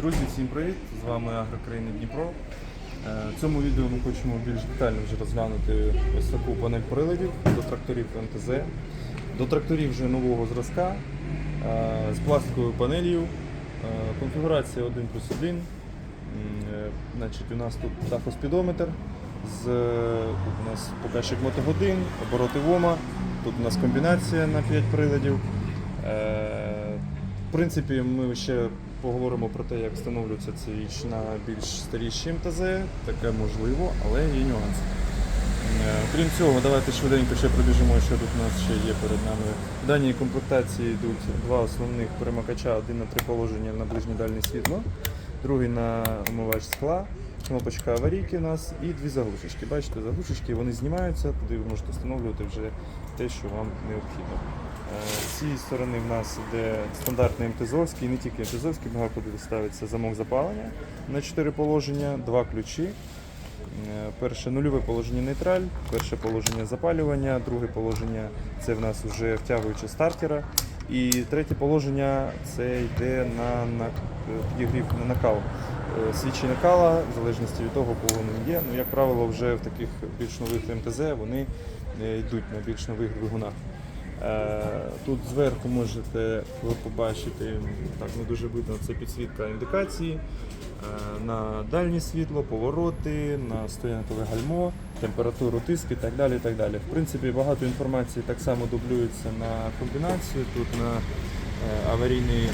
Друзі, всім привіт! З вами Агрокраїни Дніпро. Е, В цьому відео ми хочемо більш детально вже розглянути ось таку панель приладів до тракторів МТЗ, до тракторів вже нового зразка е, з пластиковою панелью. Е, Конфігурація 1 плюс 1. Е, Значить, у нас тут тахоспідометр, з, у нас показчик мотогодин, обороти ВОМа, тут у нас комбінація на 5 приладів. В принципі, ми ще поговоримо про те, як встановлюється ця річ на більш старіші МТЗ. Таке можливо, але є нюанси. Е, Крім цього, давайте швиденько ще пробіжимо, що тут у нас ще є перед нами. В даній комплектації йдуть два основних перемикача, один на три положення на ближнє дальнє світло, другий на омивач скла, кнопочка аварійки у нас і дві заглушечки. Бачите, заглушечки вони знімаються, туди ви можете встановлювати вже те, що вам необхідно. Е, З цієї сторони в нас йде стандартний МТЗовський, не тільки МТЗовський, багато куди ставиться замок запалення на 4 положення, два ключі. Е, Перше нульове положення нейтраль, перше положення запалювання, друге положення це в нас вже втягуючи стартера. І третє положення це йде на, на підігрів на накал. Е, Свічі накала, в залежності від того, кого вони є. Ну, як правило, вже в таких більш нових МТЗ вони е, йдуть на більш нових двигунах. Е, Тут зверху можете ви побачити, так не дуже видно, це підсвітка індикації е, на дальнє світло, повороти, на стоянкове гальмо, температуру, тиск і так далі. і так далі. В принципі, багато інформації так само дублюється на комбінацію, тут на е, аварійний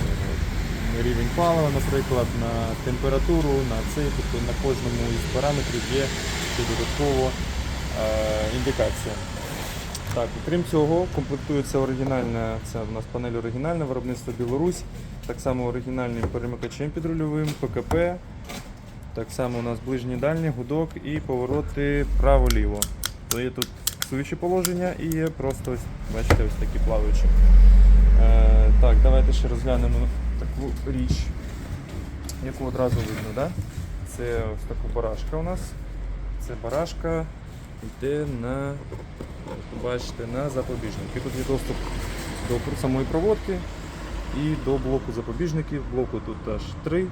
рівень палива, наприклад, на температуру, на цей, тобто на кожному із параметрів є додатково індикація. Так, окрім цього, комплектується оригінальна, це в нас панель оригінальна, виробництво Білорусь, так само оригінальним перемикачем підрульовим, ПКП, так само у нас ближній дальній, гудок і повороти право-ліво. То є тут фіксуючі положення і є просто ось, бачите, ось такі плаваючі. Е, так, давайте ще розглянемо таку річ, яку одразу видно. Да? Це ось така барашка у нас. Це барашка йде на бачите, на запобіжники. Тут є доступ до самої проводки і до блоку запобіжників. Блоку тут аж три.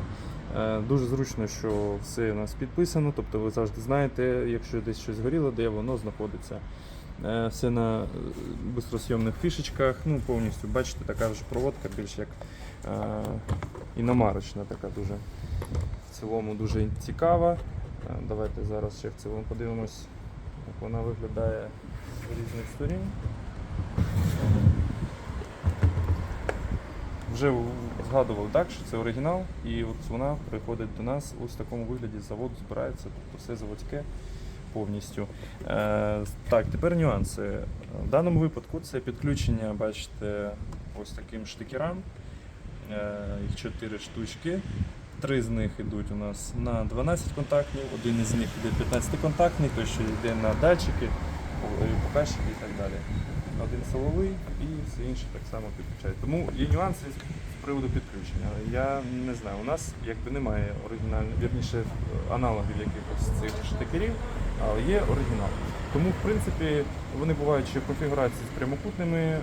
Е, Дуже зручно, що все у нас підписано, тобто ви завжди знаєте, якщо десь щось горіло, де воно знаходиться. Е, Все на е, бистросйомних фішечках, ну повністю бачите, така вже проводка більш як е, іномарочна, така дуже в цілому дуже цікава. Давайте зараз ще в цілому подивимось, як вона виглядає з різних сторін. Вже згадував так, що це оригінал, і от вона приходить до нас ось в такому вигляді з заводу збирається, тобто все заводське повністю. Е, так, тепер нюанси. В даному випадку це підключення, бачите, ось таким штикерам. Е, їх 4 штучки. Три з них йдуть у нас на 12 контактів, один із них йде 15 контактний, той, що йде на датчики, о- е, показчики і так далі. Один силовий і все інше так само підключають. Тому є нюанси з приводу підключення. Я не знаю, у нас якби немає оригінальних, вірніше аналогів якихось цих штикерів, але є оригінал. Тому, в принципі, вони бувають ще в конфігурації з прямокутними е,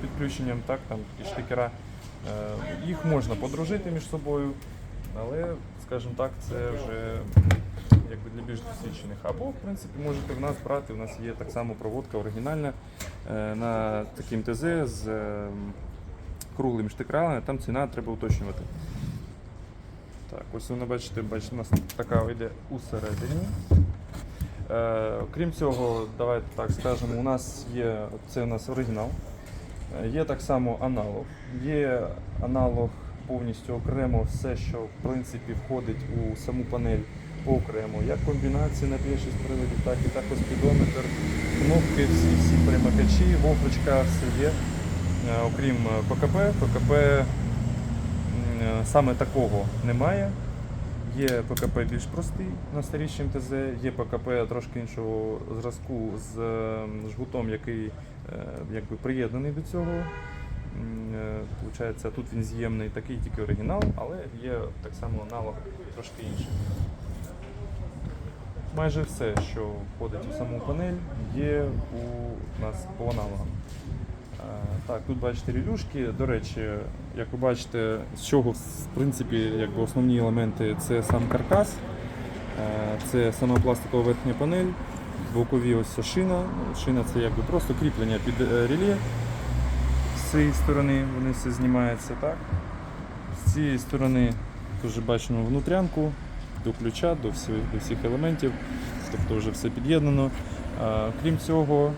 підключенням, так, там такі штикера. Е, Їх можна подружити між собою, але, скажімо так, це вже якби для більш досвідчених. Або, в принципі, можете в нас брати. У нас є так само проводка оригінальна е, на такій МТЗ з е, круглими штикрами, там ціна треба уточнювати. Так, ось ви бачите, бачите, у нас така йде усередині. Е, крім цього, давайте так скажемо, у нас є це у нас оригінал. Е, Є так само аналог. Є аналог повністю окремо все, що в принципі входить у саму панель окремо, як комбінації на більшість приладів, так і також спідометр, кнопки, всі, всі перемикачі, вовточка, все є. Е, Окрім е, ПКП, ПКП е, саме такого немає. Є ПКП більш простий на старішій МТЗ, є ПКП трошки іншого зразку з жгутом, який якби приєднаний до цього. Е, Получається, тут він з'ємний, такий тільки оригінал, але є так само аналог трошки інший. Майже все, що входить у саму панель, є у нас по аналогам. Так, тут бачите релюшки. До речі, як ви бачите, з чого в принципі якби основні елементи це сам каркас, е, це сама пластикова верхня панель, бокові ось шина. Шина це якби просто кріплення під е, реле. З цієї сторони вони все знімаються так. З цієї сторони теж бачимо внутрянку до ключа, до всіх, до всіх елементів, тобто вже все під'єднано. Крім цього,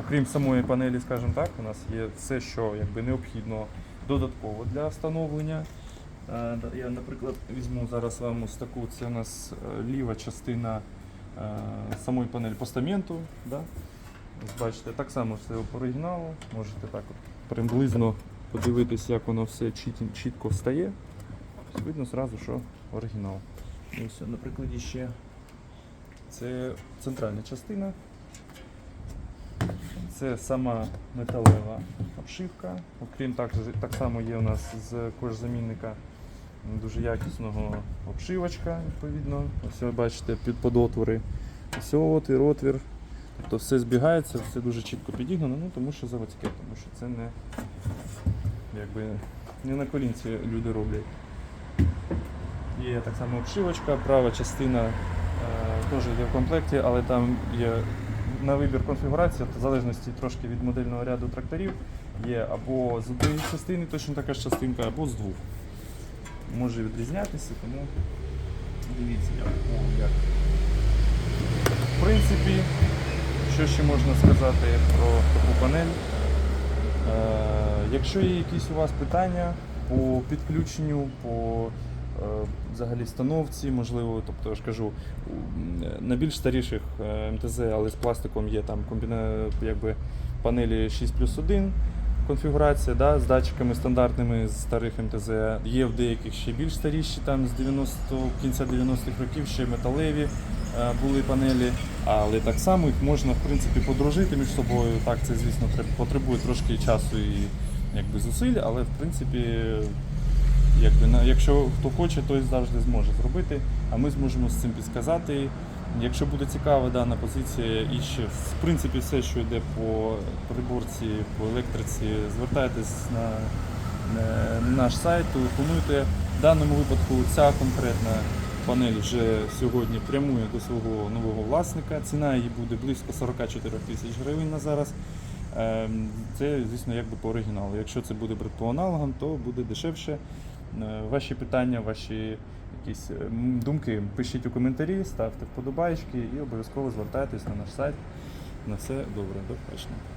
окрім самої панелі, скажімо так, у нас є все, що якби, необхідно додатково для встановлення. Я, наприклад, візьму зараз вам ось таку, це у нас е, ліва частина е, самої панелі постаменту. Да? Бачите, так само все по оригіналу. Можете так от приблизно подивитись, як воно все чіт- чітко встає. Видно зразу, що оригінал. І ось, на ще це центральна частина. Це сама металева обшивка. Окрім так, так само є у нас з кожзамінника дуже якісного обшивочка, відповідно. Ось ви бачите під подотвори. Ось отвір, отвір. Тобто все збігається, все дуже чітко підігнано, ну тому що заводське, тому що це не, якби, не на колінці люди роблять. Є так само обшивочка, права частина е, теж йде в комплекті, але там є на вибір конфігурація, в залежності трошки від модельного ряду тракторів, є або з однієї частини точно така ж частинка, або з двох. Може відрізнятися, тому дивіться, як. В принципі, що ще можна сказати про таку панель? Е, якщо є якісь у вас питання по підключенню, по е, взагалі становці, можливо, тобто я ж кажу, на більш старіших е, МТЗ, але з пластиком є там комбіна, якби панелі 6 плюс 1 конфігурація да, з датчиками стандартними з старих МТЗ. Є в деяких ще більш старіші, там з 90 кінця 90-х років ще металеві е, були панелі, але так само їх можна в принципі подружити між собою. Так, це звісно потребує трошки часу і якби зусиль, але в принципі, якби якщо хто хоче, той завжди зможе зробити. А ми зможемо з цим підсказати. Якщо буде цікава дана позиція і ще в принципі все, що йде по приборці, по електриці, звертайтесь на, на наш сайт, телефонуйте. В даному випадку ця конкретна панель вже сьогодні прямує до свого нового власника. Ціна її буде близько 44 тисяч гривень на зараз. Ем, Це, звісно, якби по оригіналу. Якщо це буде по аналогам, то буде дешевше. Е, Ваші питання, ваші якісь е, думки пишіть у коментарі, ставте вподобайки і обов'язково звертайтесь на наш сайт. На все добре, до побачення.